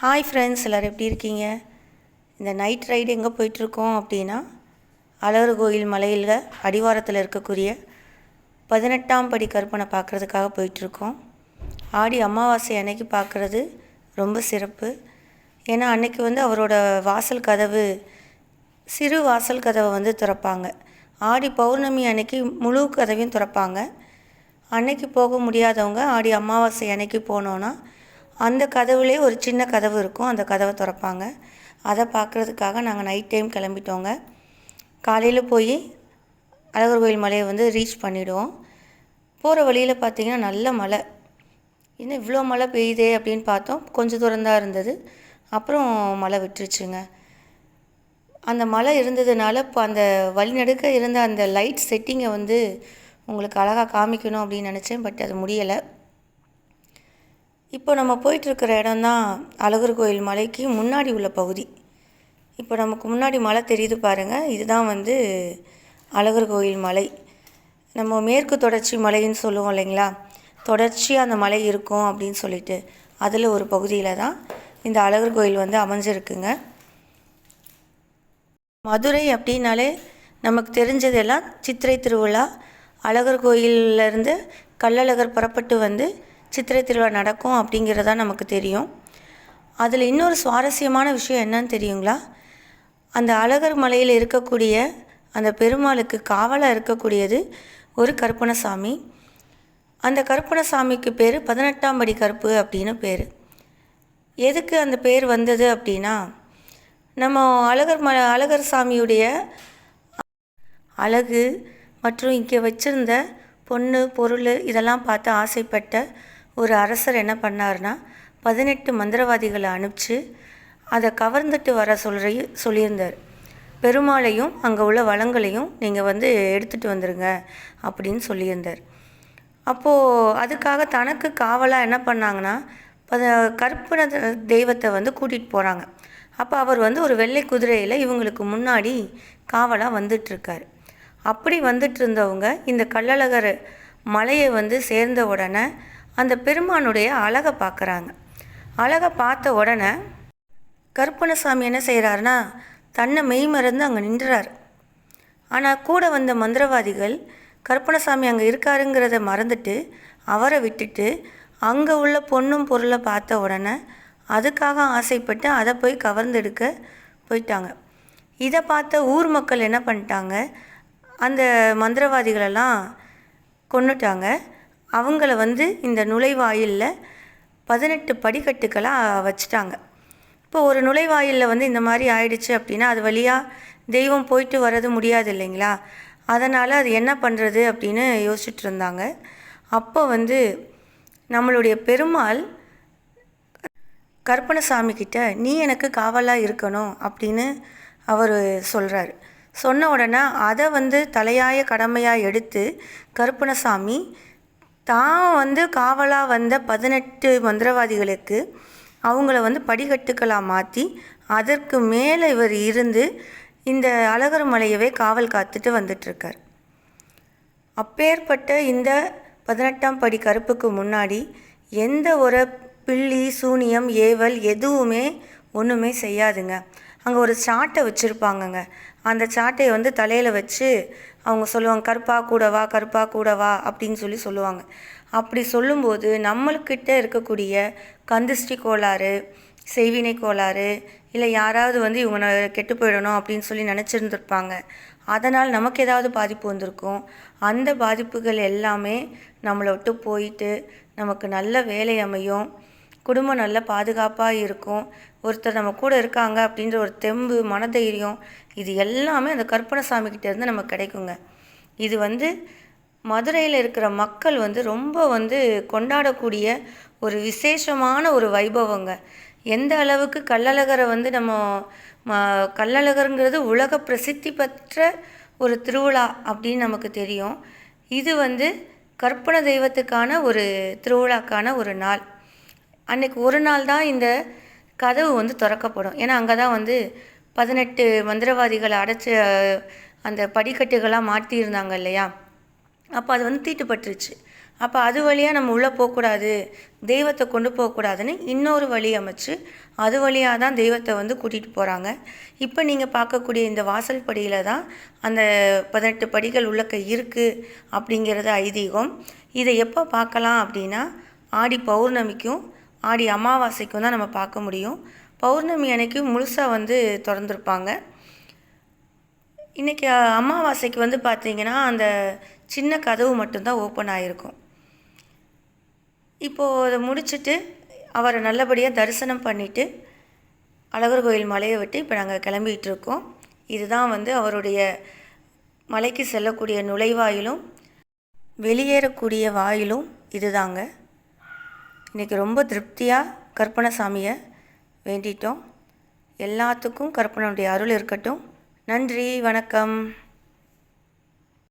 Hi friends எல்லோரும் எப்படி இருக்கீங்க? இந்த நைட் ரைடு எங்கே போயிட்டுருக்கோம் அப்படின்னா அழகர் கோயில் மலையில் அடிவாரத்தில் இருக்கக்கூடிய பதினெட்டாம் படி கற்பனை பார்க்குறதுக்காக போயிட்டுருக்கோம். ஆடி அமாவாசை அன்னைக்கு பார்க்குறது ரொம்ப சிறப்பு. ஏன்னா அன்னைக்கு வந்து அவரோட வாசல் கதவு சிறு வாசல் கதவை வந்து திறப்பாங்க. ஆடி பௌர்ணமி அன்னைக்கு முழு கதவையும் திறப்பாங்க. அன்னைக்கு போக முடியாதவங்க ஆடி அமாவாசை அன்னைக்கு போனோன்னா அந்த கதவுலே ஒரு சின்ன கதவு இருக்கும். அந்த கதவை திறப்பாங்க. அதை பார்க்குறதுக்காக நாங்கள் நைட் டைம் கிளம்பிட்டோங்க. காலையில் போய் அழகர் கோயில் மலையை வந்து ரீச் பண்ணிவிடுவோம் போகிற வழியில் பார்த்தீங்கன்னா நல்ல மழை இன்னும் இவ்வளோ மழை பெய்யுதே அப்படின்னு பார்த்தோம். கொஞ்சம் தூரம் தான் இருந்தது. அப்புறம் மழை விட்டுருச்சுங்க. அந்த மழை இருந்ததுனால இப்போ அந்த வழிநடுக்க இருந்த அந்த லைட் செட்டிங்கை வந்து உங்களுக்கு அழகாக காமிக்கணும் அப்படின்னு நினச்சேன். பட் அது முடியலை. இப்போ நம்ம போயிட்டுருக்கிற இடம் தான் அழகர் கோயில் மலைக்கு முன்னாடி உள்ள பகுதி. இப்போ நமக்கு முன்னாடி மலை தெரியுது பாருங்கள் இதுதான் வந்து அழகர் கோயில் மலை. நம்ம மேற்கு தொடர்ச்சி மலைன்னு சொல்லுவோம் இல்லைங்களா? தொடர்ச்சியாக அந்த மலை இருக்கும் அப்படின்னு சொல்லிட்டு அதில் ஒரு பகுதியில் தான் இந்த அழகர் கோயில் வந்து அமைஞ்சிருக்குங்க. மதுரை அப்படின்னாலே நமக்கு தெரிஞ்சதெல்லாம் சித்திரை திருவிழா. அழகர் கோயிலிருந்து கள்ளழகர் புறப்பட்டு வந்து சித்திரை திருவிழா நடக்கும் அப்படிங்கிறதா நமக்கு தெரியும். அதில் இன்னொரு சுவாரஸ்யமான விஷயம் என்னன்னு தெரியுங்களா? அந்த அழகர் மலையில் இருக்கக்கூடிய அந்த பெருமாளுக்கு காவலாக இருக்கக்கூடியது ஒரு கருப்பணசாமி அந்த கருப்பணசாமிக்கு பேர் பதினெட்டாம் படி கருப்பு அப்படின்னு பேர். எதுக்கு அந்த பேர் வந்தது அப்படின்னா நம்ம அழகர் ம அழகர் சாமியுடைய அழகு மற்றும் இங்கே வச்சுருந்த பொண்ணு பொருள் இதெல்லாம் பார்த்து ஆசைப்பட்ட ஒரு அரசர் என்ன பண்ணார்னா பதினெட்டு மந்திரவாதிகளை அனுப்பிச்சு அதை கவர்ந்துட்டு வர சொல்கிற சொல்லியிருந்தார். பெருமாளையும் அங்கே உள்ள வளங்களையும் நீங்கள் வந்து எடுத்துகிட்டு வந்துடுங்க அப்படின்னு சொல்லியிருந்தார். அப்போது அதுக்காக தனக்கு காவலாக என்ன பண்ணாங்கன்னா பத கற்பன தெய்வத்தை வந்து கூட்டிகிட்டு போகிறாங்க அப்போ அவர் வந்து ஒரு வெள்ளை குதிரையில் இவங்களுக்கு முன்னாடி காவலாக வந்துட்டுருக்கார். அப்படி வந்துட்டு இருந்தவங்க இந்த கள்ளழகர் மலையை வந்து சேர்ந்த உடனே அந்த பெருமானுடைய அழகை பார்க்குறாங்க. அழகை பார்த்த உடனே கருப்பணசாமி என்ன செய்கிறாருன்னா தன்னை மெய்மறந்து அங்கே நின்றுறார் ஆனால் கூட வந்த மந்திரவாதிகள் கருப்பணசாமி அங்கே இருக்காருங்கிறத மறந்துட்டு அவரை விட்டுட்டு அங்கே உள்ள பொண்ணும் பொருளை பார்த்த உடனே அதுக்காக ஆசைப்பட்டு அதை போய் கவர்ந்தெடுக்க போயிட்டாங்க. இதை பார்த்த ஊர் மக்கள் என்ன பண்ணிட்டாங்க அந்த மந்திரவாதிகளெல்லாம் கொண்டுட்டாங்க அவங்கள வந்து இந்த நுழைவாயிலில் பதினெட்டு படிக்கட்டுக்களாக வச்சுட்டாங்க. இப்போ ஒரு நுழைவாயிலில் வந்து இந்த மாதிரி ஆயிடுச்சு அப்படின்னா அது வழியாக தெய்வம் போயிட்டு வர்றது முடியாது இல்லைங்களா? அதனால் அது என்ன பண்ணுறது அப்படின்னு யோசிச்சுட்டு இருந்தாங்க. அப்போ வந்து நம்மளுடைய பெருமாள் கற்பனசாமி கிட்ட நீ எனக்கு காவலாக இருக்கணும் அப்படின்னு அவர் சொல்கிறார் சொன்ன உடனே அதை வந்து தலையாய கடமையாக எடுத்து கருப்பணசாமி தான் வந்து காவலாக வந்த பதினெட்டு மந்திரவாதிகளுக்கு அவங்கள வந்து படிக்கட்டுக்களாக மாற்றி அதற்கு மேலே இவர் இருந்து இந்த அழகர் மலையவே காவல் காத்துட்டு வந்துட்டுருக்கார் அப்பேற்பட்ட இந்த பதினெட்டாம் படி கருப்புக்கு முன்னாடி எந்த ஒரு பில்லி சூனியம் ஏவல் எதுவுமே ஒன்றுமே செய்யாதுங்க. அங்கே ஒரு சாட்டை வச்சுருப்பாங்கங்க. அந்த சாட்டையை வந்து தலையில் வச்சு அவங்க சொல்லுவாங்க கருப்பா கூடவா கருப்பா கூடவா அப்படின்னு சொல்லி சொல்லுவாங்க. அப்படி சொல்லும்போது நம்மளுக்கிட்ட இருக்கக்கூடிய கந்திஷ்டி கோளாறு செய்வினை கோளாறு இல்லை யாராவது வந்து இவங்க கெட்டு போயிடணும் அப்படின்னு சொல்லி நினச்சிருந்துருப்பாங்க. அதனால் நமக்கு ஏதாவது பாதிப்பு வந்திருக்கும். அந்த பாதிப்புகள் எல்லாமே நம்மளை விட்டு போயிட்டு நமக்கு நல்ல வேலை அமையும். குடும்பம் நல்ல பாதுகாப்பாக இருக்கும். ஒருத்தர் நம்ம கூட இருக்காங்க அப்படின்ற ஒரு தெம்பு மனதைரியம் இது எல்லாமே அந்த கற்பனை சாமிக்கிட்டேருந்து நமக்கு கிடைக்குங்க. இது வந்து மதுரையில் இருக்கிற மக்கள் வந்து ரொம்ப வந்து கொண்டாடக்கூடிய ஒரு விசேஷமான ஒரு வைபவங்க. எந்த அளவுக்கு கள்ளழகரை வந்து நம்ம ம கள்ளழகருங்கிறது உலக பிரசித்தி பெற்ற ஒரு திருவிழா அப்படின்னு நமக்கு தெரியும். இது வந்து கற்பனை தெய்வத்துக்கான ஒரு திருவிழாக்கான ஒரு நாள். அன்னைக்கு ஒரு நாள் தான் இந்த கதவு வந்து திறக்கப்படும். ஏன்னா அங்கே தான் வந்து பதினெட்டு மந்திரவாதிகளை அடைச்சி அந்த படிக்கட்டுகளாக மாட்டியிருந்தாங்க இல்லையா? அப்போ அது வந்து தீட்டுப்பட்டுருச்சு. அப்போ அது வழியாக நம்ம உள்ளே போகக்கூடாது தெய்வத்தை கொண்டு போகக்கூடாதுன்னு இன்னொரு வழி அமைச்சு அது வழியாக தான் தெய்வத்தை வந்து கூட்டிகிட்டு போகிறாங்க இப்போ நீங்கள் பார்க்கக்கூடிய இந்த வாசல் படியில் தான் அந்த பதினெட்டு படிகள் உள்ளக்க இருக்குது அப்படிங்கிறது ஐதீகம். இதை எப்போ பார்க்கலாம் அப்படின்னா ஆடி பௌர்ணமிக்கும் ஆடி அமாவாசைக்கும் தான் நம்ம பார்க்க முடியும். பௌர்ணமி அன்னைக்கு முழுசாக வந்து திறந்துருப்பாங்க. இன்றைக்கி அமாவாசைக்கு வந்து பார்த்தீங்கன்னா அந்த சின்ன கதவு மட்டும்தான் ஓப்பன் ஆகிருக்கும் இப்போது அதை முடிச்சுட்டு அவரை நல்லபடியாக தரிசனம் பண்ணிவிட்டு அழகர் கோயில் மலையை விட்டு இப்போ நாங்கள் கிளம்பிகிட்டு இருக்கோம் இதுதான் வந்து அவருடைய மலைக்கு செல்லக்கூடிய நுழைவாயிலும் வெளியேறக்கூடிய வாயிலும் இதுதாங்க. இன்றைக்கி ரொம்ப திருப்தியாக கற்பனசாமியை வேண்டிட்டோம். எல்லாத்துக்கும் கற்பனனுடைய அருள் இருக்கட்டும். நன்றி வணக்கம்.